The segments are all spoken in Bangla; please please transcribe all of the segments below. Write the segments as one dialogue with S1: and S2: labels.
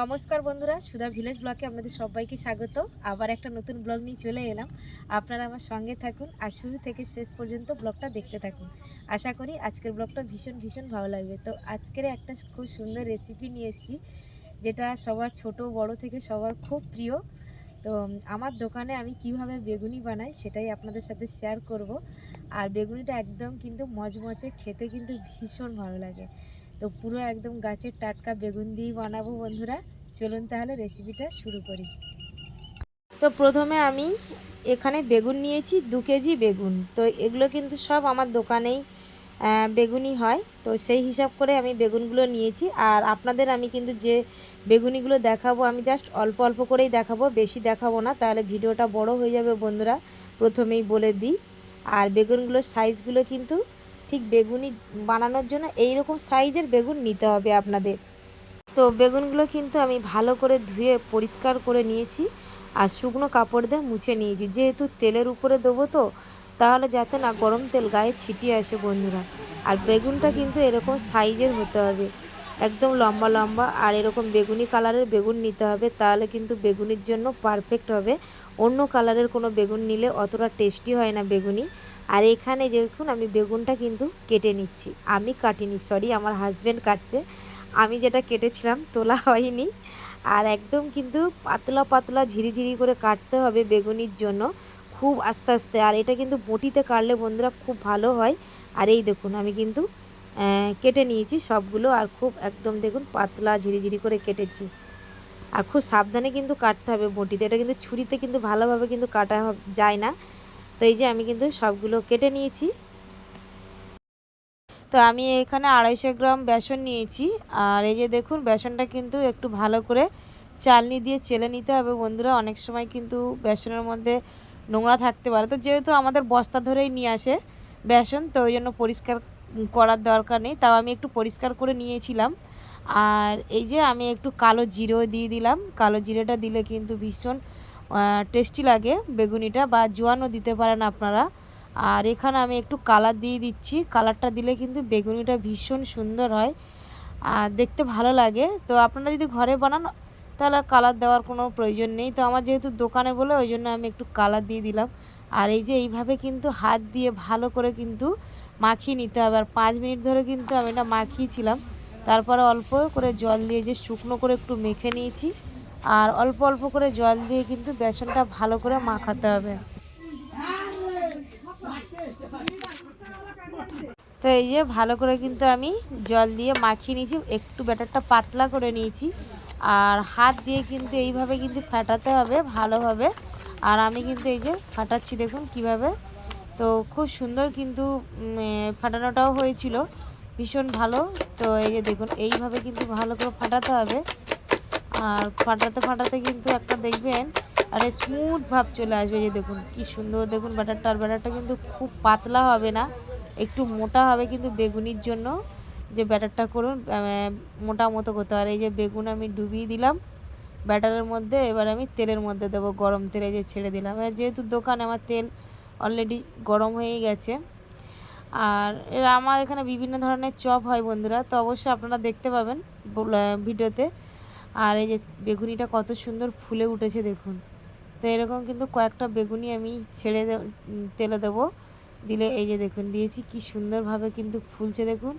S1: নমস্কার বন্ধুরা, সুধা ভিলেজ ব্লকে আপনাদের সবাইকে স্বাগত। আবার একটা নতুন ব্লগ নিয়ে চলে এলাম। আপনারা আমার সঙ্গে থাকুন আর শুরু থেকে শেষ পর্যন্ত ব্লগটা দেখতে থাকুন। আশা করি আজকের ব্লগটা ভীষণ ভীষণ ভালো লাগবে। তো আজকের একটা খুব সুন্দর রেসিপি নিয়ে এসেছি। যেটা সবার ছোট, বড় থেকে সবার খুব প্রিয়। তো আমার দোকানে আমি কীভাবে বেগুনি বানাই সেটাই আপনাদের সাথে শেয়ার করব। আর বেগুনিটা একদম কিন্তু মজমচে খেতে কিন্তু ভীষণ ভালো লাগে। তো পুরো একদম গাছের টাটকা বেগুন দিয়েই বানাবো বন্ধুরা। চলুন তাহলে রেসিপিটা শুরু করি। তো প্রথমে আমি এখানে বেগুন নিয়েছি, দু কেজি বেগুন। তো এগুলো কিন্তু সব আমার দোকানেই বেগুনি হয়। তো সেই হিসাব করে আমি বেগুনগুলো নিয়েছি। আর আপনাদের আমি কিন্তু যে বেগুনিগুলো দেখাবো, আমি জাস্ট অল্প অল্প করেই দেখাবো, বেশি দেখাবো না। তাহলে ভিডিওটা বড় হয়ে যাবে বন্ধুরা, প্রথমেই বলে দিই। আর বেগুনগুলোর সাইজগুলো কিন্তু ঠিক বেগুনি বানানোর জন্য এই রকম সাইজের বেগুন নিতে হবে আপনাদের। তো বেগুনগুলো কিন্তু আমি ভালো করে ধুয়ে পরিষ্কার করে নিয়েছি। আর শুকনো কাপড় দিয়ে মুছে নিয়েছি। যেহেতু তেলের উপরে দেবো তো তাহলে যাতে না গরম তেল গায়ে ছিটিয়ে আসে বন্ধুরা। আর বেগুনটা কিন্তু এরকম সাইজের হতে হবে। একদম লম্বা লম্বা। আর এরকম বেগুনি কালারের বেগুন নিতে হবে, তাহলে কিন্তু বেগুনির জন্য পারফেক্ট হবে। অন্য কালারের কোনো বেগুন নিলে অতটা টেস্টি হয় না বেগুনি। আর এখানে দেখুন, আমি বেগুনটা কিন্তু কেটে নিচ্ছি। আমি কাটিনি সরি আমার হাজব্যান্ড কাটছে। আমি যেটা কেটেছিলাম, তোলা হয়নি। আর একদম কিন্তু পাতলা পাতলা ঝিরিঝিরি করে কাটতে হবে বেগুনির জন্য। খুব আস্তে আস্তে, আর এটা কিন্তু বটিতে কাটলে বন্ধুরা খুব ভালো হয়। আর এই দেখুন, আমি কিন্তু কেটে নিয়েছি সবগুলো, আর খুব একদম দেখুন পাতলা ঝিরিঝিরি করে কেটেছি। আর খুব সাবধানে কিন্তু কাটতে হবে বটিতে, এটা কিন্তু ছুরিতে কিন্তু ভালোভাবে কিন্তু কাটা যায় না। তো এই যে আমি কিন্তু সবগুলো কেটে নিয়েছি। তো আমি এখানে আড়াইশো গ্রাম বেসন নিয়েছি, আর এই যে দেখুন, বেসনটা কিন্তু একটু ভালো করে চালনি দিয়ে চেলে নিতে হবে বন্ধুরা। অনেক সময় কিন্তু বেসনের মধ্যে নোংরা থাকতে পারে। তো যেহেতু আমাদের বস্তা ধরেই নিয়ে আসে বেসন, তো ওই জন্য পরিষ্কার করার দরকার নেই। তাও আমি একটু পরিষ্কার করে নিয়েছিলাম। আর এই যে আমি একটু কালো জিরেও দিয়ে দিলাম। কালো জিরেটা দিলে কিন্তু ভীষণ টেস্টি লাগে বেগুনিটা বা জোয়ানও দিতে পারেন আপনারা। আর এখানে আমি একটু কালার দিয়ে দিচ্ছি। কালারটা দিলে কিন্তু বেগুনিটা ভীষণ সুন্দর হয়। আর দেখতে ভালো লাগে। তো আপনারা যদি ঘরে বানান তাহলে কালার দেওয়ার কোনো প্রয়োজন নেই। তো আমার যেহেতু দোকানে বলে ওই জন্য আমি একটু কালার দিয়ে দিলাম। আর এই যে এইভাবে কিন্তু হাত দিয়ে ভালো করে কিন্তু মাখিয়ে নিতে হবে। আর পাঁচ মিনিট ধরে কিন্তু আমি এটা মাখিয়েছিলাম। তারপরে অল্প করে জল দিয়ে যে শুকনো করে একটু মেখে নিয়েছি। আর অল্প অল্প করে জল দিয়ে কিন্তু বেসনটা ভালো করে মাখাতে হবে। তো এই যে ভালো করে কিন্তু আমি জল দিয়ে মাখিয়ে নিয়েছি। একটু ব্যাটারটা পাতলা করে নিয়েছি। আর হাত দিয়ে কিন্তু এইভাবে কিন্তু ফাটাতে হবে ভালোভাবে। আর আমি কিন্তু এই যে ফাটাচ্ছি দেখুন কীভাবে। তো খুব সুন্দর কিন্তু ফাটানোটাও হয়েছিল। ভীষণ ভালো। তো এই যে দেখুন, এইভাবে কিন্তু ভালো করে ফাটাতে হবে। আর ফাটাতে ফাটাতে কিন্তু একটা দেখবেন আরে স্মুথ ভাব চলে আসবে যে দেখুন, কি সুন্দর দেখুন ব্যাটারটা আর ব্যাটারটা কিন্তু খুব পাতলা হবে না। একটু মোটা হবে কিন্তু বেগুনির জন্য। যে ব্যাটারটা করুন মোটা মতো করতে আর এই যে বেগুন আমি ডুবিয়ে দিলাম, ব্যাটারের মধ্যে এবার আমি তেলের মধ্যে দেবো গরম তেলে যে ছেড়ে দিলাম। আর যেহেতু দোকানে, আমার তেল অলরেডি গরম হয়ে গেছে। আর এর আমার এখানে বিভিন্ন ধরনের চপ হয় বন্ধুরা, তো অবশ্যই আপনারা দেখতে পাবেন ভিডিওতে। আর এই যে বেগুনিটা কত সুন্দর ফুলে উঠেছে দেখুন। তো এরকম কিন্তু কয়েকটা বেগুনি আমি ছেড়ে তেলে দেবো। দিলে এই যে দেখুন, দিয়েছি কি সুন্দরভাবে কিন্তু ফুলছে দেখুন।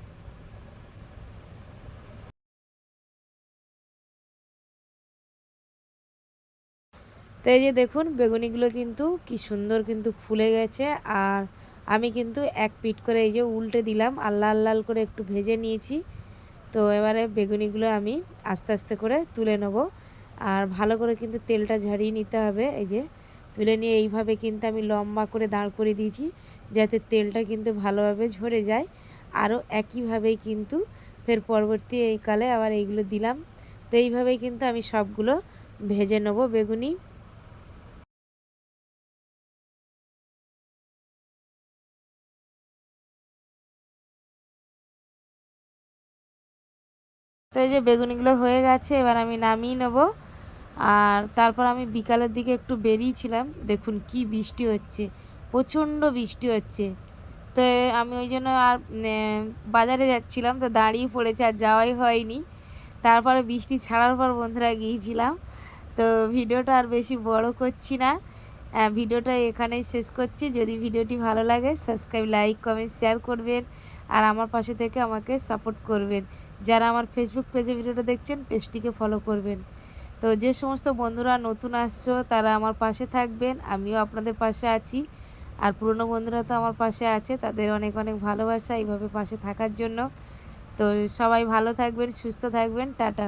S1: তো এই যে দেখুন, বেগুনিগুলো কিন্তু কি সুন্দর কিন্তু ফুলে গেছে। আর আমি কিন্তু এক পিট করে এই যে উল্টে দিলাম, আর লাল লাল করে একটু ভেজে নিয়েছি। তো এবারে বেগুনিগুলো আমি আস্তে আস্তে করে তুলে নেব। আর ভালো করে কিন্তু তেলটা ঝাড়িয়ে নিতে হবে, এই যে তুলে নিয়ে এইভাবে কিন্তু আমি লম্বা করে দাঁড় করে দিয়েছি, যাতে তেলটা কিন্তু ভালোভাবে ঝরে যায়। আরও একইভাবেই কিন্তু ফের পরবর্তী এই কালে আবার এইগুলো দিলাম। তো এইভাবেই কিন্তু আমি সবগুলো ভেজে নেব বেগুনি। তো এই যে বেগুনিগুলো হয়ে গেছে, এবার আমি নামিয়ে নেব। আর তারপর আমি বিকালের দিকে একটু বেরিয়েছিলাম। দেখুন কি বৃষ্টি হচ্ছে, প্রচণ্ড বৃষ্টি হচ্ছে। তো আমি ওই জন্য আর বাজারে যাচ্ছিলাম, তো দাঁড়িয়ে পড়েছে, আর যাওয়াই হয়নি। তারপরে বৃষ্টি ছাড়ার পর বন্ধুরা গিয়েছিলাম। তো ভিডিওটা আর বেশি বড় করছি না। ভিডিওটা এখানেই শেষ করছি। যদি ভিডিওটি ভালো লাগে সাবস্ক্রাইব লাইক কমেন্ট শেয়ার করবেন আর আমার পাশে থেকে আমাকে সাপোর্ট করবেন। যারা আমার ফেসবুক পেজে ভিডিওটা দেখছেন পেজটিকে ফলো করবেন। তো যে সমস্ত বন্ধুরা নতুন আসছো, তারা আমার পাশে থাকবেন। আমিও আপনাদের পাশে আছি। আর পুরনো বন্ধুরা তো আমার পাশে আছে, তাদের অনেক অনেক ভালোবাসা এইভাবে পাশে থাকার জন্য। তো সবাই ভালো থাকবেন, সুস্থ থাকবেন। টাটা।